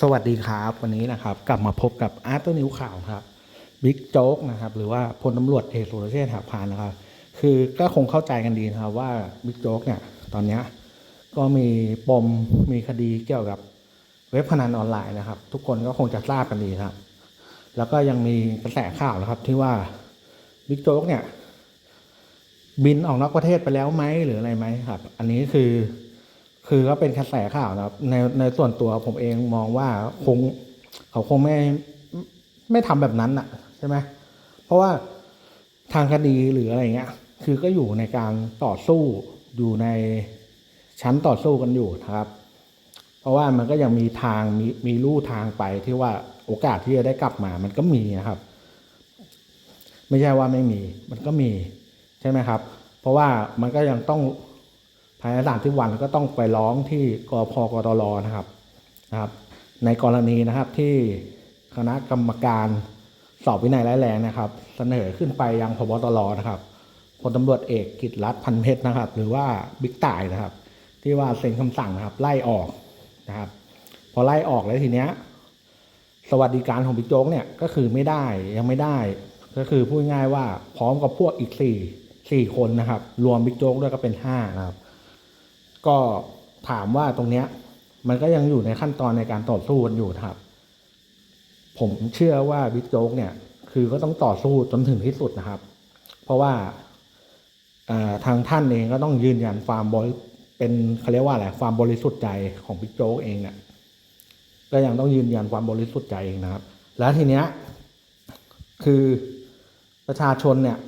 สวัสดีครับวันนี้นะครับ กลับมาพบกับอาร์ตนิวข่าวครับบิ๊กโจ๊กนะครับ หรือว่าพลตำรวจเอกสุรเชษฐ์หักพานนะครับ คือก็คงเข้าใจกันดีนะครับว่าบิ๊กโจ๊กเนี่ยตอนนี้ก็มีปมมีคดีเกี่ยวกับเว็บพนันออนไลน์นะครับ ทุกคนก็คงจะทราบกันดีครับ แล้วก็ยังมีกระแสข่าวนะครับที่ว่าบิ๊กโจ๊กเนี่ยบินออกนอกประเทศไปแล้วไหมหรืออะไรไหมครับ อันนี้คือ คือก็เป็นกระแสข่าวนะครับ ในในส่วนตัวผมเองมองว่าคงเขาคงไม่ไม่ทำแบบนั้นน่ะใช่ไหมเพราะว่าทางคดีหรืออะไรเงี้ย คือก็อยู่ในการต่อสู้อยู่ในชั้นต่อสู้กันอยู่นะครับ เพราะว่ามันก็ยังมีทางมีมีลู่ทางไปที่ว่าโอกาสที่จะได้กลับมา มันก็มีนะครับ ไม่ใช่ว่าไม่มี มันก็มีใช่ไหมครับ เพราะว่ามันก็ยังต้อง ภายในสามสิบวันก็ต้องไปร้องที่กพกตรนะครับนะครับ ในกรณีนะครับที่คณะกรรมการสอบวินัยร้ายแรงนะครับ เสนอขึ้นไปยังพบตรนะครับพลตำรวจเอกกิตรัฐพันเพชรนะครับ หรือว่าบิ๊กต่ายนะครับ ที่ว่าเซ็นคำสั่งนะครับ ไล่ออกนะครับ พอไล่ออกแล้วทีเนี้ย สวัสดิการของบิ๊กโจ๊กเนี่ยก็คือไม่ได้ยังไม่ได้ ก็คือพูดง่ายว่าพร้อมกับพวกอีกสี่สี่คนนะครับ รวมบิ๊กโจ๊กด้วยก็เป็นห้านะครับ ก็ถามว่าตรงเนี้ยมันก็ยังอยู่ในขั้นตอนในการต่อสู้กันอยู่ครับ ผมเชื่อว่าบิ๊กโจ๊กเนี่ย คือก็ต้องต่อสู้จนถึงที่สุดนะครับ เพราะว่าอ่าทางท่านเองก็ต้องยืนยันความบริเป็นเขาเรียกว่าอะไรความบริสุทธิ์ใจของบิ๊กโจ๊กเองเนี่ยก็ยังต้องยืนยันความบริสุทธิ์ใจเองนะครับ แล้วทีเนี้ยคือประชาชนเนี่ย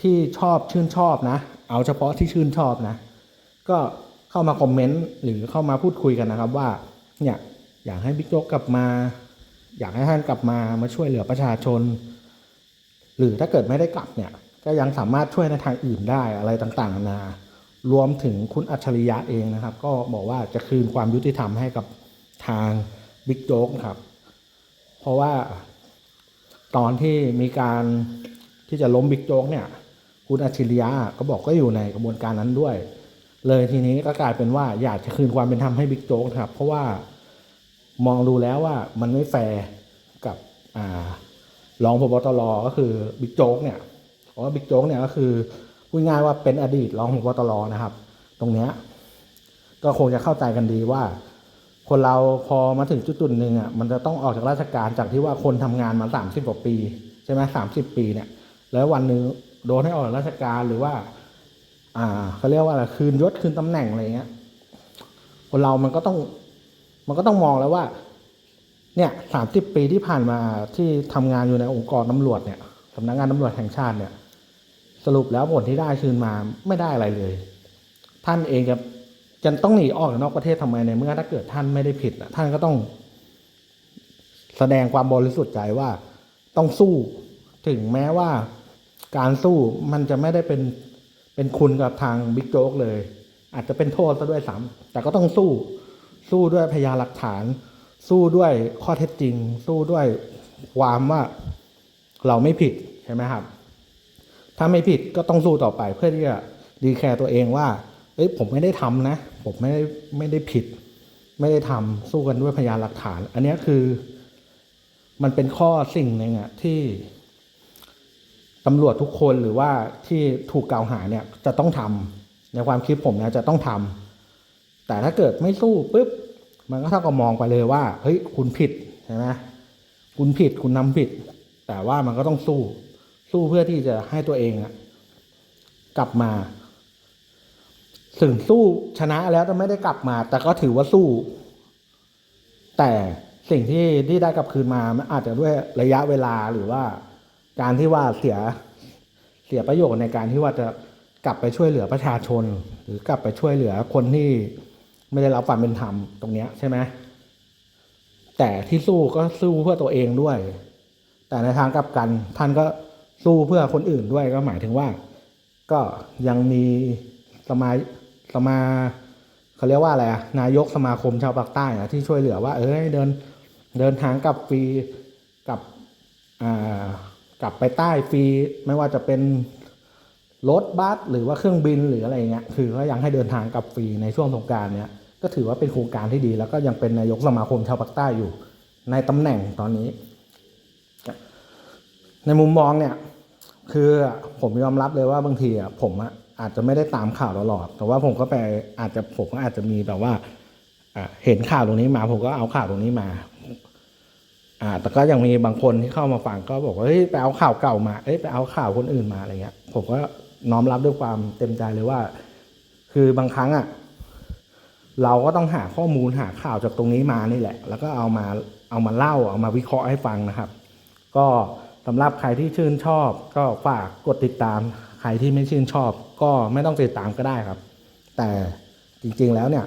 ที่ชอบชื่นชอบนะ เอาเฉพาะที่ชื่นชอบนะ ก็ เข้ามาคอมเมนต์หรือเข้ามาพูดคุยกันนะครับว่าเนี่ยอยากให้บิ๊กโจ๊กกลับมา อยากให้ท่านกลับมามาช่วยเหลือประชาชน หรือถ้าเกิดไม่ได้กลับเนี่ยก็ยังสามารถช่วยในทางอื่นได้อะไรต่างๆนานารวมถึงคุณอัจฉริยะเองนะครับ ก็บอกว่าจะคืนความยุติธรรมให้กับทางบิ๊กโจ๊กครับ เพราะว่าตอนที่มีการที่จะล้มบิ๊กโจ๊กเนี่ย คุณอัจฉริยะก็บอกก็อยู่ในกระบวนการนั้นด้วย เลยทีนี้ก็กลายเป็นว่าอยากจะคืนความเป็นธรรมให้บิ๊กโจ๊กครับ เพราะว่ามองดูแล้วว่ามันไม่แฟร์กับอ่ารองพบตรก็คือบิ๊กโจ๊กเนี่ยเพราะว่าบิ๊กโจ๊กเนี่ยก็คือพูดง่ายว่าเป็นอดีตรองพบตรนะครับ ตรงเนี้ยก็คงจะเข้าใจกันดีว่า คนเราพอมาถึงจุดๆหนึ่งอะมันจะต้องออกจากราชการจากที่ว่าคนทำงานมาสามสิบกว่าปี ใช่ไหมสามสิบปีเนี่ย แล้ววันหนึ่งโดนให้ออกจากราชการหรือว่า อ่าเขาเรียกว่าอะไรคืนยศคืนตำแหน่งอะไรเงี้ยคนเรามันก็ต้อง มันก็ต้องมองแล้วว่า เนี่ยสามสิบปีที่ผ่านมาที่ทำงานอยู่ในองค์กรตำรวจเนี่ยสำนักงานตำรวจแห่งชาติเนี่ย สรุปแล้วผลที่ได้คืนมาไม่ได้อะไรเลย ท่านเองจะจะต้องหนีออกนอกประเทศทำไมในเมื่อถ้าเกิดท่านไม่ได้ผิดท่านก็ต้อง แสดงความบริสุทธิ์ใจว่าต้องสู้ถึงแม้ว่าการสู้มันจะไม่ได้เป็น เป็นคุณกับทางบิ๊กโจ๊กเลย อาจจะเป็นโทษซะด้วยซ้ำแต่ก็ต้องสู้ สู้ด้วยพยานหลักฐาน สู้ด้วยข้อเท็จจริง สู้ด้วยความว่าเราไม่ผิดใช่ไหมครับ ถ้าไม่ผิดก็ต้องสู้ต่อไปเพื่อที่จะดีแคร์ตัวเองว่าเอ้ยผมไม่ได้ทำนะ ผมไม่ได้ไม่ได้ผิด ไม่ได้ทำสู้กันด้วยพยานหลักฐาน อันนี้คือ มันเป็นข้อสิ่งหนึ่งอะที่ ตำรวจทุกคนหรือว่าที่ถูกกล่าวหาเนี่ยจะต้องทำในความคิดผมนะจะต้องทำแต่ถ้าเกิดไม่สู้ปุ๊บมันก็เท่ากับมองไปเลยว่าเฮ้ยคุณผิดใช่ไหมคุณผิดคุณนำผิด แต่ว่ามันก็ต้องสู้ สู้เพื่อที่จะให้ตัวเองอะกลับมาถึงสู้ชนะแล้วจะไม่ได้กลับมา แต่ก็ถือว่าสู้ แต่สิ่งที่ที่ได้กลับคืนมามันอาจจะด้วยระยะเวลาหรือว่า การที่ว่าเสียเสียประโยชน์ในการที่ว่าจะกลับไปช่วยเหลือประชาชน หรือกลับไปช่วยเหลือคนที่ไม่ได้รับความเป็นธรรมตรงเนี้ยใช่ไหมแต่ที่สู้ก็สู้เพื่อตัวเองด้วย แต่ในทางกลับกันท่านก็สู้เพื่อคนอื่นด้วยก็หมายถึงว่า ก็ยังมีสมาสมาเขาเรียกว่าอะไรอะนายกสมาคมชาวภาคใต้อะที่ช่วยเหลือว่า เอ้ยเดินเดินทางกลับฟรีกับอ่า กลับไปใต้ฟรีไม่ว่าจะเป็นรถบัสหรือว่าเครื่องบินหรืออะไรเงี้ยคือก็ยังให้เดินทางกลับฟรีในช่วงสงการเนี้ยก็ถือว่าเป็นโครงการที่ดี แล้วก็ยังเป็นนายกสมาคมชาวภาคใต้อยู่ ในตำแหน่งตอนนี้ ในมุมมองเนี่ยคือผมยอมรับเลยว่าบางทีอะผมอะอาจจะไม่ได้ตามข่าวตลอด แต่ว่าผมก็ไปอาจจะผมก็อาจจะมีแบบว่าเห็นข่าวตรงนี้มา ผมก็เอาข่าวตรงนี้มา อ่าแต่ก็ยังมีบางคนที่เข้ามาฟังก็บอกว่าเฮ้ยไปเอาข่าวเก่ามาเอ้ยไปเอาข่าวคนอื่นมาอะไรเงี้ยผมก็น้อมรับด้วยความเต็มใจเลยว่า คือบางครั้งอะเราก็ต้องหาข้อมูลหาข่าวจากตรงนี้มานี่แหละ แล้วก็เอามาเอามาเล่าเอามาวิเคราะห์ให้ฟังนะครับ ก็สำหรับใครที่ชื่นชอบ ก็ฝากกดติดตาม ใครที่ไม่ชื่นชอบ ก็ไม่ต้องติดตามก็ได้ครับ แต่จริงๆแล้วเนี่ย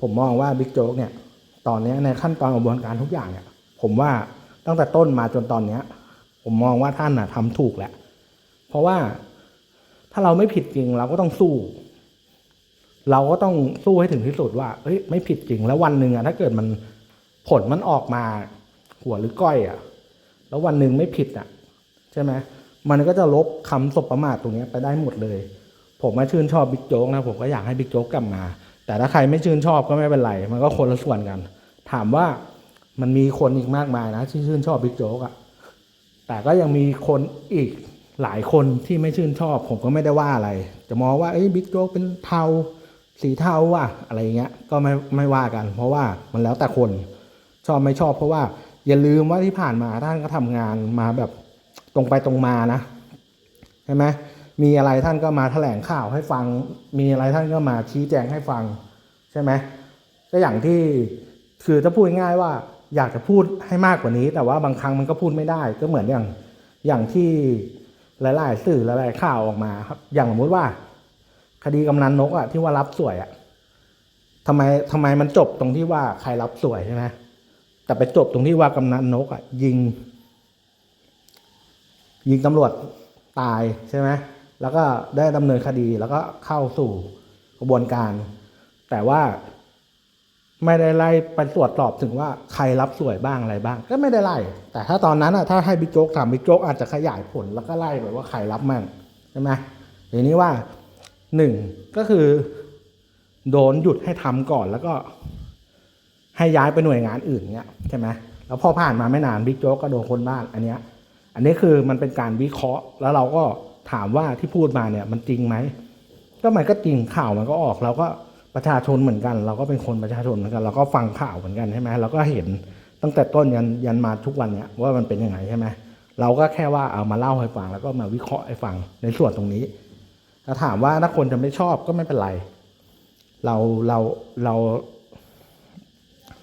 ผมมองว่าบิ๊กโจ๊กเนี่ย ตอนนี้ในขั้นตอนกระบวนการทุกอย่างเนี่ย ผมว่าตั้งแต่ต้นมาจนตอนเนี้ย ผมมองว่าท่านน่ะทำถูกแหละ เพราะว่าถ้าเราไม่ผิดจริงเราก็ต้องสู้ เราก็ต้องสู้ให้ถึงที่สุดว่าเฮ้ยไม่ผิดจริงแล้ววันหนึ่งอะถ้าเกิดมันผลมันออกมา หัวหรือก้อยอะแล้ววันหนึ่งไม่ผิดอะใช่ไหมมันก็จะลบคำสบประมาทตรงนี้ไปได้หมดเลย ผมมาชื่นชอบบิ๊กโจ๊กนะผมก็อยากให้บิ๊กโจ๊กกลับมา แต่ถ้าใครไม่ชื่นชอบก็ไม่เป็นไร มันก็คนละส่วนกัน ถามว่า มันมีคนอีกมากมายนะที่ชื่นชอบบิ๊กโจ๊กอะแต่ก็ยังมีคนอีกหลายคนที่ไม่ชื่นชอบ ผมก็ไม่ได้ว่าอะไร จะมองว่าเอ้ยบิ๊กโจ๊กเป็นเทาสีเทาว่ะอะไรเงี้ยก็ไม่ไม่ว่ากัน เพราะว่ามันแล้วแต่คนชอบไม่ชอบเพราะว่า อย่าลืมว่าที่ผ่านมาท่านก็ทำงานมาแบบตรงไปตรงมานะใช่ไหมมีอะไรท่านก็มาแถลงข่าวให้ฟัง มีอะไรท่านก็มาชี้แจงให้ฟัง ใช่ไหมก็อย่างที่คือถ้าพูดง่ายว่า อยากจะพูดให้มากกว่านี้ แต่ว่าบางครั้งมันก็พูดไม่ได้ ก็เหมือนอย่างอย่างที่หลาย ๆ สื่อหลายๆข่าวออกมาครับ อย่างสมมติว่า คดีกำนันนกอะที่ว่ารับสวยอะทำไมทำไมมันจบตรงที่ว่าใครรับสวยใช่ไหมแต่ไปจบตรงที่ว่ากำนันนกอะยิง ยิงตำรวจตายใช่ไหมแล้วก็ได้ดำเนินคดีแล้วก็เข้าสู่กระบวนการ แต่ว่า ไม่ได้ไล่ไปตรวจสอบถึงว่าใครรับสวยบ้างอะไรบ้าง ก็ไม่ได้ไล่ แต่ถ้าตอนนั้นอะถ้าให้บิ๊กโจ๊กทำบิ๊กโจ๊กอาจจะขยายผลแล้วก็ไล่ไปว่าใครรับมั่งใช่ไหมทีนี้ว่าหนึ่งก็คือ โดนหยุดให้ทำก่อนแล้วก็ ให้ย้ายไปหน่วยงานอื่นเนี้ยใช่ไหมแล้วพอผ่านมาไม่นานบิ๊กโจ๊กก็โดนคนบ้านอันเนี้ย อันนี้คือมันเป็นการวิเคราะห์ แล้วเราก็ถามว่าที่พูดมาเนี่ยมันจริงไหมก็มันก็จริงข่าวมันก็ออกเราก็ ประชาชนเหมือนกัน เราก็เป็นคนประชาชนเหมือนกัน เราก็ฟังข่าวเหมือนกันใช่ไหมเราก็เห็นตั้งแต่ต้นยันยันมาทุกวันเนี้ยว่ามันเป็นยังไงใช่ไหมเราก็แค่ว่าเอามาเล่าให้ฟังแล้วก็มาวิเคราะห์ให้ฟังในส่วนตรงนี้ถ้าถามว่าถ้าคนจะไม่ชอบก็ไม่เป็นไร เราเราเรา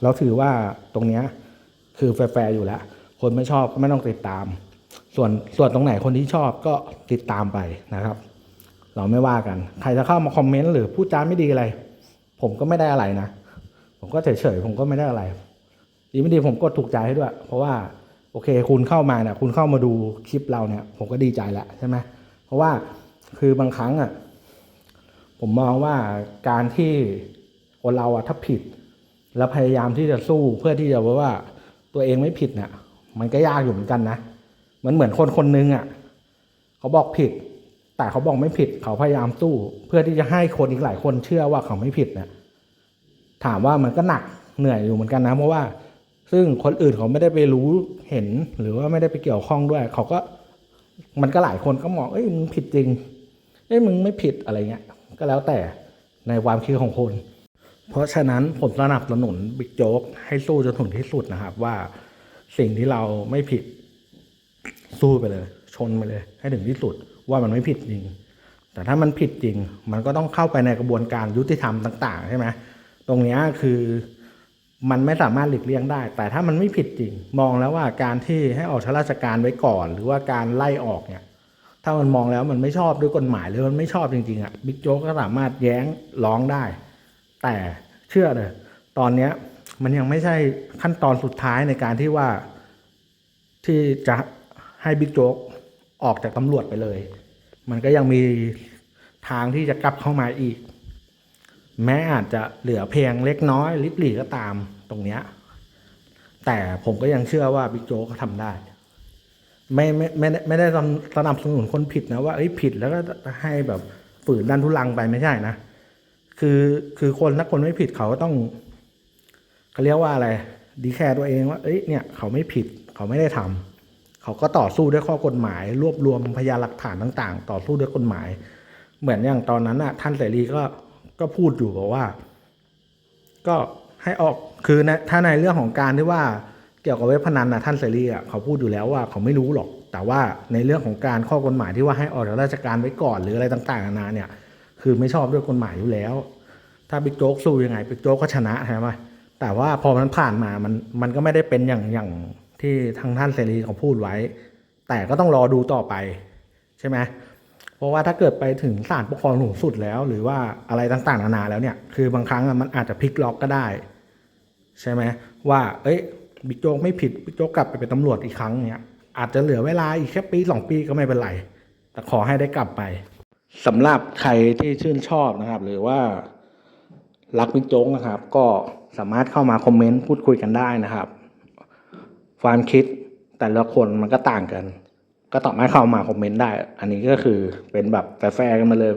เราถือว่าตรงเนี้ยคือแฟร์อยู่แล้ว คนไม่ชอบก็ไม่ต้องติดตาม ส่วนส่วนตรงไหนคนที่ชอบก็ติดตามไปนะครับ เราไม่ว่ากัน ใครจะเข้ามาคอมเมนต์หรือพูดจาไม่ดีอะไร ผมก็ไม่ได้อะไรนะ ผมก็เฉยๆผมก็ไม่ได้อะไร ดีไม่ดีผมก็ถูกใจให้ด้วย เพราะว่าโอเค คุณเข้ามาเนี่ยคุณเข้ามาดูคลิปเราเนี่ย ผมก็ดีใจแล้วใช่ไหมเพราะว่าคือบางครั้งอะผมมองว่าการที่คนเราอะถ้าผิด แล้วพยายามที่จะสู้เพื่อที่จะว่าตัวเองไม่ผิดเนี่ยมันก็ยากอยู่เหมือนกันนะมันเหมือนคนคนนึงอะเขาบอกผิด แต่เขาบอกไม่ผิดเขาพยายามสู้ เพื่อที่จะให้คนอีกหลายคนเชื่อว่าเขาไม่ผิดเนี่ยถามว่ามันก็หนักเหนื่อยอยู่เหมือนกันนะเพราะว่า ซึ่งคนอื่นเขาไม่ได้ไปรู้เห็นหรือว่าไม่ได้ไปเกี่ยวข้องด้วย เขาก็มันก็หลายคนก็มองเอ้ยมึงผิดจริงเอ้ยมึงไม่ผิดอะไรเงี้ยก็แล้วแต่ในความคิดของคน เพราะฉะนั้นผมสนับสนุนบิ๊กโจ๊กให้สู้จนถึงที่สุดนะครับ ว่าสิ่งที่เราไม่ผิดสู้ไปเลย ชนไปเลย ให้ถึงที่สุด ว่ามันไม่ผิดจริง แต่ถ้ามันผิดจริง มันก็ต้องเข้าไปในกระบวนการยุติธรรมต่าง ๆ ใช่ไหมตรงนี้คือมันไม่สามารถหลีกเลี่ยงได้ แต่ถ้ามันไม่ผิดจริง มองแล้วว่าการที่ให้ออกราชการไว้ก่อน หรือว่าการไล่ออกเนี่ย ถ้ามันมองแล้วมันไม่ชอบด้วยกฎหมายหรือมันไม่ชอบจริงๆอะบิ๊กโจ๊กก็สามารถแย้งร้องได้ แต่เชื่อเลยตอนเนี้ยมันยังไม่ใช่ขั้นตอนสุดท้ายในการที่ว่าที่จะให้บิ๊กโจ๊ก ออกจากตำรวจไปเลย มันก็ยังมีทางที่จะกลับเข้ามาอีก แม้อาจจะเหลือเพียงเล็กน้อย ลิบหลีก็ตามตรงเนี้ยแต่ผมก็ยังเชื่อว่าบิ๊กโจ๊กเขาทำได้ ไม่ไม่ไม่ได้ไม่ได้สนับสนุนคนผิดนะว่าเอ้ยผิดแล้วก็ให้แบบฝืนดันทุลังไปไม่ใช่นะคือคือคนถ้าคนไม่ผิดเขาก็ต้องเขาเรียกว่าอะไร ดีแคร์ตัวเองว่า เอ้ยเนี่ย เขาไม่ผิด เขาไม่ได้ทำ เขาก็ต่อสู้ด้วยข้อกฎหมาย รวบรวมพยานหลักฐานต่าง ๆ ต่อสู้ด้วยกฎหมาย เหมือนอย่างตอนนั้นน่ะท่านเสรีก็ก็พูดอยู่บอกว่า ก็ให้ออกคือในถ้าในเรื่องของการที่ว่าเกี่ยวกับเว็บพนันนะท่านเสรีอะเขาพูดอยู่แล้วว่าเขาไม่รู้หรอก แต่ว่าในเรื่องของการข้อกฎหมายที่ว่าให้ออกจากราชการไว้ก่อนหรืออะไรต่างๆนานาเนี่ย คือไม่ชอบด้วยกฎหมายอยู่แล้ว ถ้าบิ๊กโจ๊กสู้ยังไงบิ๊กโจ๊กก็ชนะใช่ไหมแต่ว่าพอมันผ่านมามันมันก็ไม่ได้เป็นอย่างอย่าง ที่ทางท่านเสรีเขาพูดไว้ แต่ก็ต้องรอดูต่อไปใช่ไหมเพราะว่าถ้าเกิดไปถึงศาลปกครองสูงสุดแล้ว หรือว่าอะไรต่างๆนานาแล้วเนี่ย คือบางครั้งมันอาจจะพลิกล็อกก็ได้ ใช่ไหมว่า เอ้ยบิ๊กโจ๊กไม่ผิดบิ๊กโจ๊กกลับไปเป็นตำรวจอีกครั้งเนี่ยอาจจะเหลือเวลาอีกแค่ปีสองปีก็ไม่เป็นไรแต่ขอให้ได้กลับไปสำหรับใครที่ชื่นชอบนะครับ หรือว่ารักบิ๊กโจ๊กนะครับ ก็สามารถเข้ามาคอมเมนต์พูดคุยกันได้นะครับ ความคิดแต่ละคนมันก็ต่างกัน ก็สามาเข้ามาคอมเมนต์ได้ อันนี้ก็คือเป็นแบบแฟร์กันมาเลย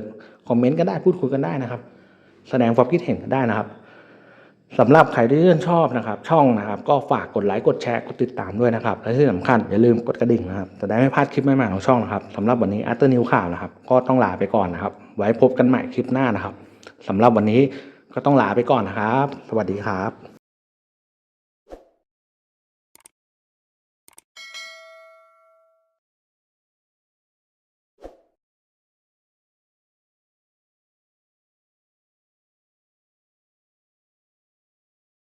คอมเมนต์ก็ได้พูดคุยกันได้นะครับ แสดงความคิดเห็นกันได้นะครับสำหรับใครที่ชื่นชอบนะครับ ช่องนะครับ ก็ฝากกดไลค์กดแชร์กดติดตามด้วยนะครับ และที่สำคัญอย่าลืมกดกระดิ่งนะครับจะได้ไม่พลาดคลิปใหม่ๆของช่องนะครับสำหรับวันนี้อัตเตอร์นิวข่าวนะครับ ก็ต้องลาไปก่อนนะครับ ไว้พบกันใหม่คลิปหน้านะครับสำหรับวันนี้ก็ต้องลาไปก่อนนะครับ สวัสดีครับ